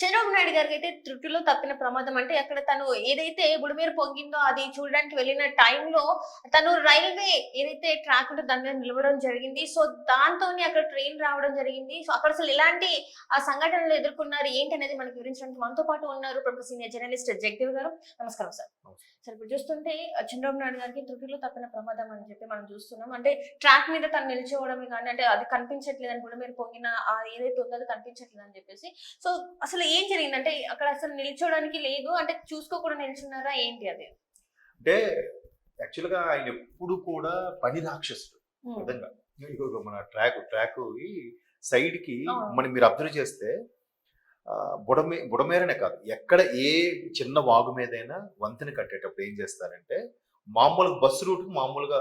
చంద్రబాబు నాయుడు గారికి అయితే త్రుటిలో తప్పిన ప్రమాదం అంటే అక్కడ తను ఏదైతే బుడమేరు పొంగిందో అది చూడడానికి వెళ్ళిన టైంలో తను రైల్వే ఏదైతే ట్రాక్ ఉందో దాని మీద నిలవడం జరిగింది. సో దాంతో అక్కడ ట్రైన్ రావడం జరిగింది. సో అక్కడ అసలు ఎలాంటి ఆ సంఘటనలు ఎదుర్కొన్నారు? ఏంటి అనేది మనకి వివరించడానికి మనతో పాటు ఉన్నారు ప్రముఖ సీనియర్ జర్నలిస్ట్ జగదేవ్ గారు. నమస్కారం సార్. సార్ ఇప్పుడు చూస్తుంటే చంద్రబాబు నాయుడు గారికి త్రుటిలో తప్పిన ప్రమాదం అని చెప్పి మనం చూస్తున్నాం. అంటే ట్రాక్ మీద తను నిలిచిపోవడమే కానీ అంటే అది కనిపించట్లేదు అని కూడా మీరు పొంగిన ఆ ఏదైతే ఉందో అది కనిపించట్లేదు అని చెప్పేసి. సో అసలు ఏం జరిగిందంటే అక్కడ అసలు నిల్చోడానికి లేదు. అంటే చూసుకోకుండా నిల్చున్నారా ఏంటి అది? అంటే యాక్చువల్గా ఆయన ఎప్పుడు కూడా పని రాక్షసుడు. విధంగా మన ట్రాక్ ట్రాక్ సైడ్కి. మనం మీరు అబ్జర్వ్ చేస్తే బుడమే బుడమేరనే కాదు. ఎక్కడ ఏ చిన్న వాగు మీదైనా వంతెన కట్టేటప్పుడు ఏం చేస్తారంటే మామూలుగా బస్సు రూట్కి మామూలుగా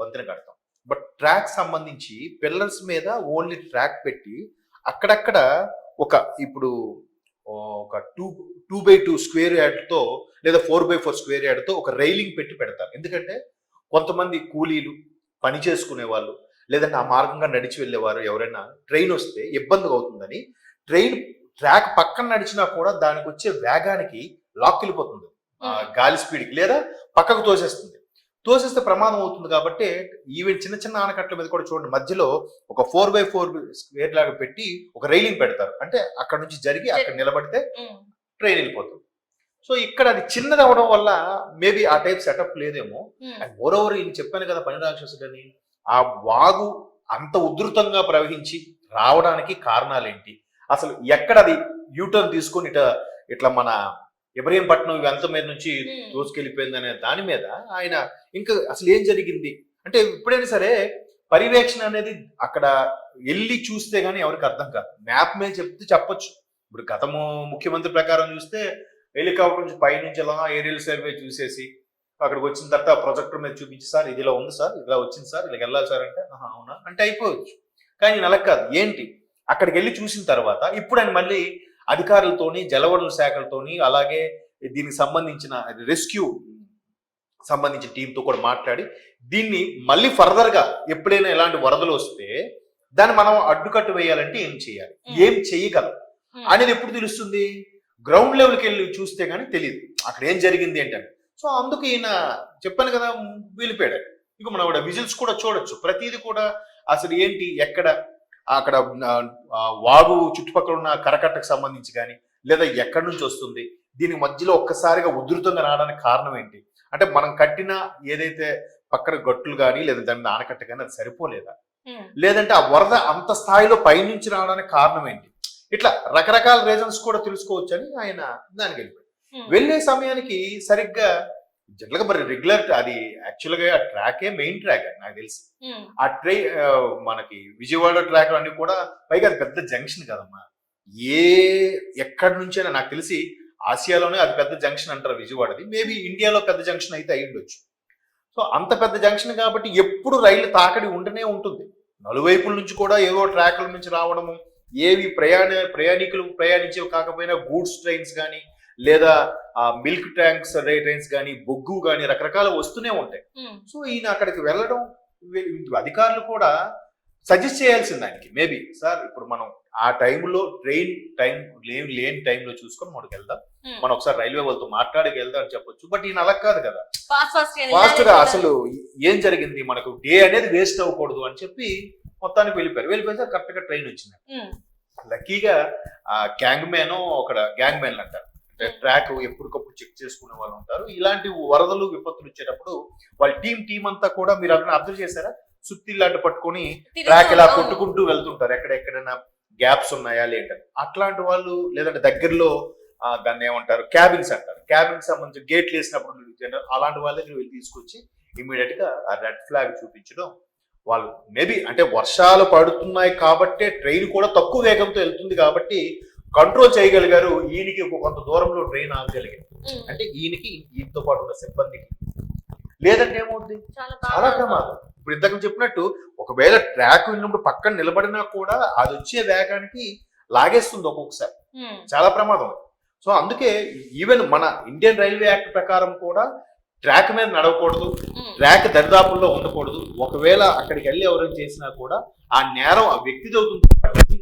వంతెన కడతాం. బట్ ట్రాక్ సంబంధించి పిల్లర్స్ మీద ఓన్లీ ట్రాక్ పెట్టి అక్కడక్కడ ఒక ఇప్పుడు ఒక two two by two square యార్డ్తో లేదా ఫోర్ బై ఫోర్ స్క్వేర్ యార్డ్తో ఒక రైలింగ్ పెట్టి పెడతారు. ఎందుకంటే కొంతమంది కూలీలు పని చేసుకునే వాళ్ళు లేదంటే ఆ మార్గంగా నడిచి వెళ్ళేవారు ఎవరైనా ట్రైన్ వస్తే ఇబ్బంది అవుతుందని ట్రైన్ ట్రాక్ పక్కన నడిచినా కూడా దానికి వచ్చే వేగానికి లాక్ వెళ్ళిపోతుంది. ఆ గాలి స్పీడ్కి లేదా పక్కకు తోసేస్తుంది. తోసేస్తే ప్రమాదం అవుతుంది కాబట్టి ఈవెన్ చిన్న చిన్న ఆనకట్ల మీద కూడా చూడండి. మధ్యలో ఒక ఫోర్ బై ఫోర్ స్క్వేర్ లాగా పెట్టి ఒక రైలింగ్ పెడతారు. అంటే అక్కడ నుంచి జరిగి అక్కడ నిలబడితే ట్రైన్ వెళ్ళిపోతుంది. సో ఇక్కడ అది చిన్నది అవడం వల్ల మేబీ ఆ టైప్ సెటప్ లేదేమో. అండ్ మోర్ ఓవర్ ఈయన చెప్పాను కదా పని రాక్షసుడని ఆ వాగు అంత ఉధృతంగా ప్రవహించి రావడానికి కారణాలేంటి? అసలు ఎక్కడ అది యూటర్న్ తీసుకొని ఇట ఇట్లా మన ఇబ్రహీంపట్నం ఇవంత మీద నుంచి. దోసుకెళ్ళిపోయింది అనే దాని మీద ఆయన ఇంకా అసలు ఏం జరిగింది? అంటే ఎప్పుడైనా సరే పర్యవేక్షణ అనేది అక్కడ వెళ్ళి చూస్తే గానీ ఎవరికి అర్థం కాదు. మ్యాప్ మీద చెప్తే చెప్పొచ్చు. ఇప్పుడు గతము ముఖ్యమంత్రి ప్రకారం చూస్తే హెలికాప్టర్ నుంచి పైనుంచి ఎలా ఏరియల్ సర్వే చూసేసి అక్కడికి వచ్చిన తర్వాత ప్రొజెక్టర్ మీద చూపించి సార్ ఇది ఇలా ఉంది సార్ ఇలా వచ్చింది సార్ ఇలా వెళ్ళాలి సార్ అంటే "ఆహా, అవునా? అంటే అయిపోవచ్చు. కానీ అలా కాదు. ఏంటి? అక్కడికి వెళ్ళి చూసిన తర్వాత ఇప్పుడు ఆయన మళ్ళీ అధికారులతోని జలవనరుల శాఖలతోని అలాగే దీనికి సంబంధించిన రెస్క్యూ సంబంధించిన టీంతో కూడా మాట్లాడి దీన్ని మళ్ళీ ఫర్దర్గా ఎప్పుడైనా ఇలాంటి వరదలు వస్తే దాన్ని మనం అడ్డుకట్టు వేయాలంటే ఏం చేయాలి. ఏం చేయగలం? అనేది ఎప్పుడు తెలుస్తుంది? గ్రౌండ్ లెవెల్కి వెళ్ళి చూస్తే గానీ తెలియదు అక్కడ ఏం జరిగింది ఏంటని. సో అందుకు ఈయన చెప్పాను కదా వెళ్ళిపోయాడు ఇక మనం విజిల్స్ కూడా చూడొచ్చు. ప్రతిదీ కూడా అసలు ఏంటి? ఎక్కడ? అక్కడ వాగు చుట్టుపక్కల ఉన్న కరకట్టకు సంబంధించి కానీ లేదా ఎక్కడి నుంచి వస్తుంది దీని మధ్యలో ఒక్కసారిగా ఉధృతంగా రావడానికి కారణం ఏంటి? అంటే మనం కట్టిన ఏదైతే పక్కన గట్టులు కానీ లేదా దాని ఆనకట్ట కానీ అది సరిపోలేదా? లేదంటే ఆ వరద అంత స్థాయిలో పైనుంచి రావడానికి కారణం ఏంటి? ఇట్లా రకరకాల రీజన్స్ కూడా తెలుసుకోవచ్చు అని ఆయన దానికి వెళ్ళిపోయాడు. ఉమ్, వెళ్ళే సమయానికి సరిగ్గా జనరల్గా మరి రెగ్యులర్ అది యాక్చువల్గా ఆ ట్రాకే మెయిన్ ట్రాక్ నాకు తెలిసి. ఆ ట్రై మనకి విజయవాడ ట్రాక్ అన్ని కూడా పైగా అది పెద్ద జంక్షన్ కదమ్మా. ఏ ఎక్కడి నుంచైనా నాకు తెలిసి ఆసియాలోనే అది పెద్ద జంక్షన్ అంటారు విజయవాడది. మేబీ ఇండియాలో పెద్ద జంక్షన్ అయితే అయి ఉండొచ్చు. సో అంత పెద్ద జంక్షన్ కాబట్టి ఎప్పుడు రైలు తాకడి ఉండనే ఉంటుంది. నలువైపుల నుంచి కూడా ఏవో ట్రాక్ల నుంచి రావడము ఏవి ప్రయాణ ప్రయాణికులు ప్రయాణించేవి కాకపోయినా గూడ్స్ ట్రైన్స్ కానీ లేదా మిల్క్ ట్యాంక్స్ ట్రైన్స్ కానీ బొగ్గు కానీ రకరకాల వస్తూనే ఉంటాయి. సో ఈయన అక్కడికి వెళ్ళడం అధికారులు కూడా సజెస్ట్ చేయాల్సింది ఆయనకి. మేబీ సార్ ఇప్పుడు మనం ఆ టైంలో ట్రైన్ టైం లేని లేని టైంలో చూసుకొని మనకి వెళ్దాం. మనం ఒకసారి రైల్వే వాళ్ళతో మాట్లాడి వెళ్దాం అని చెప్పొచ్చు. బట్ ఈయన అలా కాదు కదా. ఫాస్ట్గా. అసలు ఏం జరిగింది? మనకు డే అనేది వేస్ట్ అవ్వకూడదు అని చెప్పి మొత్తానికి వెళ్ళిపోయారు. వెళ్ళిపోతే కరెక్ట్గా ట్రైన్ వచ్చింది. లక్కీగా ఆ గ్యాంగ్ మ్యాన్ ఒక గ్యాంగ్ మ్యాన్ అంటారు. అంటే ట్రాక్ ఎప్పటికప్పుడు చెక్ చేసుకునే వాళ్ళు ఉంటారు. ఇలాంటి వరదలు విపత్తులు వచ్చేటప్పుడు వాళ్ళ టీం టీం అంతా కూడా మీరు అక్కడ అబ్జర్వ్ చేశారా? సుత్తిల్లాంటి పట్టుకొని తిరుగుతూ, ట్రాక్ ఇలా. కొట్టుకుంటూ వెళ్తుంటారు. ఎక్కడెక్కడైనా గ్యాప్స్ ఉన్నాయా లేంటని అట్లాంటి వాళ్ళు లేదంటే దగ్గరలో ఆ, దాన్ని ఏమంటారు? క్యాబిన్స్ అంటారు. క్యాబిన్ సంబంధించి గేట్లు వేసినప్పుడు అలాంటి వాళ్ళ వెళ్ళి తీసుకొచ్చి ఇమీడియట్గా ఆ రెడ్ ఫ్లాగ్ చూపించడం వాళ్ళు మేబీ అంటే వర్షాలు పడుతున్నాయి కాబట్టే ట్రైన్ కూడా తక్కువ వేగంతో వెళ్తుంది కాబట్టి కంట్రోల్ చేయగలిగారు ఈయనకి కొంత దూరంలో ట్రైన్ ఆగగలిగింది అంటే ఈయనకి ఈయనతో పాటు ఉన్న సిబ్బందికి. లేదంటే ఏమవుతుంది చాలా ప్రమాదం. ఇప్పుడు ఇంతకు చెప్పినట్టు ఒకవేళ ట్రాక్ వెళ్ళినప్పుడు పక్కన నిలబడినా కూడా అది వచ్చే వేగానికి లాగేస్తుంది ఒక్కొక్కసారి. చాలా ప్రమాదం సో అందుకే ఈవెన్ మన ఇండియన్ రైల్వే యాక్ట్ ప్రకారం కూడా ట్రాక్ మీద నడవకూడదు ట్రాక్ దరిదాపుల్లో ఉండకూడదు. ఒకవేళ అక్కడికి వెళ్ళి ఎవరైనా చేసినా కూడా ఆ నేరం ఆ వ్యక్తిది అవుతుంది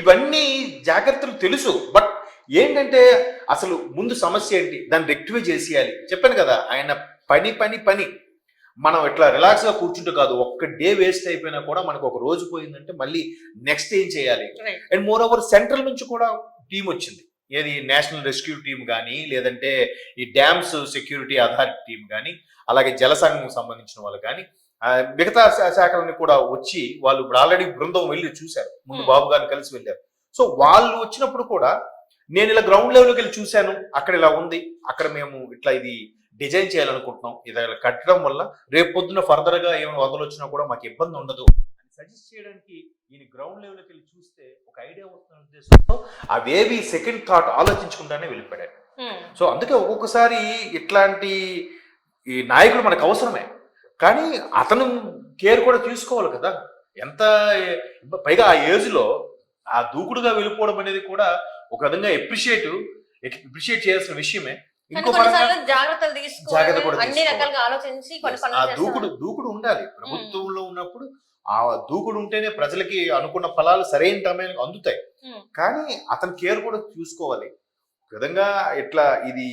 ఇవన్నీ జాగ్రత్తలు తెలుసు. బట్ ఏంటంటే అసలు ముందు సమస్య ఏంటి? దాన్ని రెక్టిఫై చేసేయాలి. చెప్పాను కదా ఆయన పని పని పని. మనం ఇట్లా రిలాక్స్గా కూర్చుంటే కాదు ఒక్క డే వేస్ట్ అయిపోయినా కూడా మనకు ఒక రోజు పోయిందంటే మళ్ళీ నెక్స్ట్ ఏం చేయాలి. అండ్ మోర్ ఓవర్ సెంట్రల్ నుంచి కూడా టీం వచ్చింది. ఏది నేషనల్ రెస్క్యూ టీం కానీ లేదంటే ఈ డ్యామ్స్ సెక్యూరిటీ అథారిటీ టీం కానీ అలాగే జల సంఘం సంబంధించిన వాళ్ళు కానీ మిగతా శాఖలని కూడా వచ్చి వాళ్ళు ఇప్పుడు ఆల్రెడీ బృందం వెళ్ళి చూశారు. ముందు. బాబు గారిని కలిసి వెళ్ళారు. సో వాళ్ళు వచ్చినప్పుడు కూడా నేను ఇలా గ్రౌండ్ లెవెల్కి వెళ్ళి చూశాను. అక్కడ ఇలా ఉంది. అక్కడ మేము ఇట్లా ఇది డిజైన్ చేయాలనుకుంటున్నాం. ఇది ఇలా కట్టడం వల్ల రేపు పొద్దున ఫర్దర్గా ఏమైనా వదలు వచ్చినా కూడా మాకు ఇబ్బంది ఉండదు అని సజెస్ట్ చేయడానికి ఈయన గ్రౌండ్ లెవెల్కి వెళ్ళి చూస్తే ఒక ఐడియా వస్తున్న ఉద్దేశంతో అవేవి సెకండ్ థాట్ ఆలోచించకుండానే వెళ్ళిపోయాడు. సో అందుకే ఒక్కొక్కసారి ఇట్లాంటి ఈ నాయకులు మనకు అవసరమే. కానీ అతను కేర్ కూడా తీసుకోవాలి కదా. ఎంత పైగా ఆ ఏజ్లో ఆ దూకుడుగా వెళ్ళిపోవడం అనేది కూడా ఒక విధంగా ఎప్రిషియేట్ ఎప్రిషియేట్ చేయాల్సిన విషయమే. ఇంకో జాగ్రత్త కూడా ఆ దూకుడు. దూకుడు ఉండాలి. ప్రభుత్వంలో ఉన్నప్పుడు ఆ దూకుడు ఉంటేనే ప్రజలకి అనుకున్న ఫలాలు సరైన సమయానికి అందుతాయి. కానీ అతని కేర్ కూడా చూసుకోవాలి. ఒక విధంగా ఇట్లా ఇది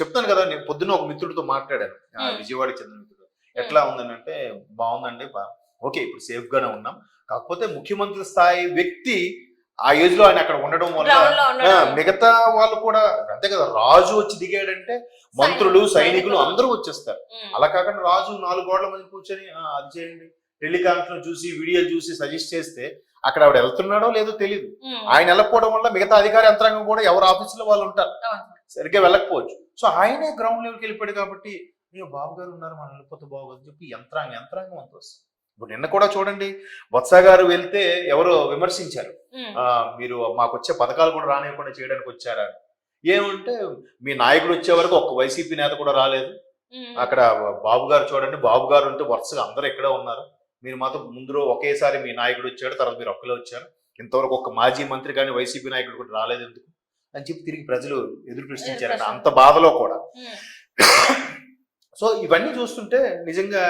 చెప్తాను కదా నేను పొద్దున్న ఒక మిత్రుడితో మాట్లాడాను. ఆ. విజయవాడకి చెందిన ఎట్లా ఉందని అంటే బాగుందండి. బా- ఓకే ఇప్పుడు సేఫ్ గానే ఉన్నాం. కాకపోతే ముఖ్యమంత్రి స్థాయి వ్యక్తి ఆ ఏజ్లో ఆయన అక్కడ ఉండడం వల్ల మిగతా వాళ్ళు కూడా అంతే కదా రాజు వచ్చి దిగాడంటే మంత్రులు సైనికులు. అందరూ వచ్చేస్తారు. అలా కాకుండా రాజు నాలుగు గోడల మధ్య కూర్చొని "ఆ, అది చేయండి. టెలికాన్ఫరెన్స్ చూసి వీడియోలు చూసి సజెస్ట్ చేస్తే అక్కడ ఆవిడ వెళ్తున్నాడో లేదో తెలియదు ఆయన వెళ్ళకపోవడం వల్ల మిగతా అధికార యంత్రాంగం కూడా ఎవరు ఆఫీసులో వాళ్ళు ఉంటారు. సరిగ్గా వెళ్ళకపోవచ్చు. సో ఆయనే గ్రౌండ్ లెవెల్కి వెళ్ళిపోయాడు కాబట్టి అయ్యో బాబు గారు ఉన్నారు మనం వెళ్ళిపోతే బాగోదు చెప్పి యంత్రాంగం యంత్రాంగం అంత వస్తుంది. ఇప్పుడు నిన్న కూడా చూడండి బొత్స గారు వెళ్తే ఎవరో విమర్శించారు. మీరు మాకు వచ్చే పథకాలు కూడా రానివ్వకుండా చేయడానికి వచ్చారా అని. ఏమంటే మీ నాయకుడు వచ్చే వరకు ఒక్క వైసీపీ నేత కూడా రాలేదు. అక్కడ బాబు గారు చూడండి బాబు గారు ఉంటే వరుసగా అందరూ ఇక్కడే ఉన్నారు. మీరు మాత్రం ముందు ఒకేసారి మీ నాయకుడు వచ్చాడు తర్వాత మీరు ఒక్కలే వచ్చారు. ఇంతవరకు ఒక మాజీ మంత్రి కానీ వైసీపీ నాయకుడు కూడా రాలేదు ఎందుకు? అని చెప్పి తిరిగి ప్రజలు ఎదురు ప్రశ్నించారంట. అంత బాధలో కూడా. సో ఇవన్నీ చూస్తుంటే నిజంగా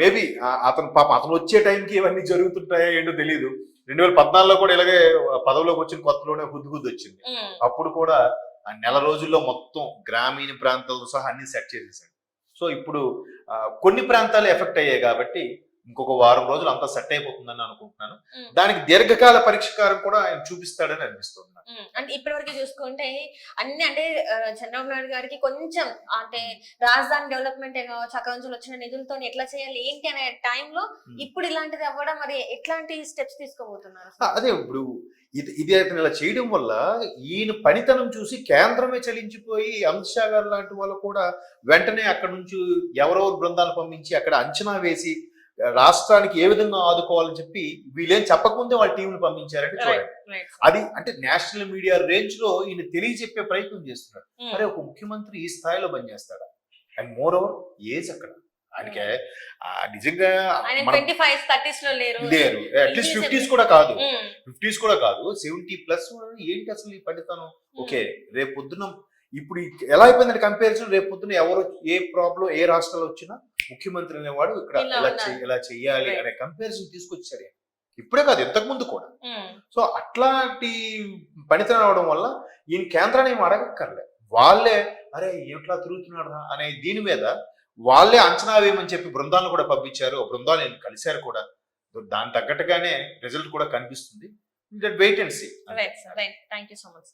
మేబీ అతను పాప అతను వచ్చే టైంకి ఇవన్నీ జరుగుతుంటాయో ఏంటో తెలియదు రెండు వేల పద్నాలుగులో కూడా ఇలాగే పదవిలోకి వచ్చిన కొత్తలోనే హుద్దు హుద్దు వచ్చింది. అప్పుడు కూడా ఆ నెల రోజుల్లో మొత్తం గ్రామీణ ప్రాంతాలతో సహా అన్ని సెట్ చేసేసాడు. సో ఇప్పుడు కొన్ని ప్రాంతాలు ఎఫెక్ట్ అయ్యాయి కాబట్టి ఇంకొక వారం రోజులు అంతా సెట్ అయిపోతుందని అనుకుంటున్నాను. దానికి దీర్ఘకాల పరిష్కారం కూడా ఆయన చూపిస్తాడని అనిపిస్తుంది. ఉమ్, అంటే ఇప్పటివరకు చూసుకుంటే అన్ని అంటే చంద్రబాబు నాయుడు గారికి కొంచెం అంటే రాజధాని డెవలప్మెంట్ కావచ్చు అక్కడ నుంచి వచ్చిన నిధులతో ఎట్లా చేయాలి ఏంటి అనే టైంలో Hmm. ఇప్పుడు ఇలాంటిది అవ్వడం మరి ఎట్లాంటి స్టెప్స్ తీసుకోబోతున్నారు? అదే ఇప్పుడు ఇది ఇది అతను ఇలా చేయడం వల్ల ఈయన పనితనం చూసి కేంద్రమే చలించిపోయి అమిత్ షా గారు లాంటి వాళ్ళు కూడా వెంటనే అక్కడ నుంచి ఎవరెవరు బృందాలు పంపించి అక్కడ అంచనా వేసి రాష్ట్రానికి ఏ విధంగా ఆదుకోవాలని చెప్పి వీళ్ళేం చెప్పకముందే వాళ్ళ టీంని పంపించారంటే చూడండి. అది అంటే నేషనల్ మీడియా రేంజ్లో ఈయన తెలియజెప్పే ప్రయత్నం చేస్తున్నాడు. ఉమ్, అరే ఒక ముఖ్యమంత్రి ఈ స్థాయిలో పనిచేస్తాడా? అండ్ మోర్ ఓవర్ ఏజ్ అక్కడ. ఆ, నిజంగా లేరు. అట్లీస్ట్ ఫిఫ్టీస్ కూడా కాదు. ఉమ్, ఫిఫ్టీస్ కూడా కాదు. సెవెంటీ ప్లస్ ఏంటి అసలు ఈ పడితనం ఉమ్, ఓకే రేపు పొద్దున ఇప్పుడు ఎలా అయిపోయిందంటే కంపారిజన్ రేపు పొద్దున ఎవరు ఏ ప్రాబ్లం ఏ రాష్ట్రాలు వచ్చినా ముఖ్యమంత్రి అనేవాడు ఇక్కడ ఇలా ఇలా Right. అనే కంపారిజన్ తీసుకొచ్చాడు ఆయన. ఇప్పుడే కాదు ఇంతకు ముందు కూడా. ఉమ్, సో అట్లాంటి పనితనం అవడం వల్ల ఈయన కేంద్రాన్ని ఏం అడగక్కర్లే. వాళ్ళే అరే ఎట్లా తిరుగుతున్నాడు అనే దీని మీద వాళ్ళే అంచనా వేయమని చెప్పి బృందాలను కూడా పంపించారు. ఆ బృందాలు నేను కలిశారు కూడా. దాని తగ్గట్టుగానే రిజల్ట్ కూడా కనిపిస్తుంది. Wait and see thank you so much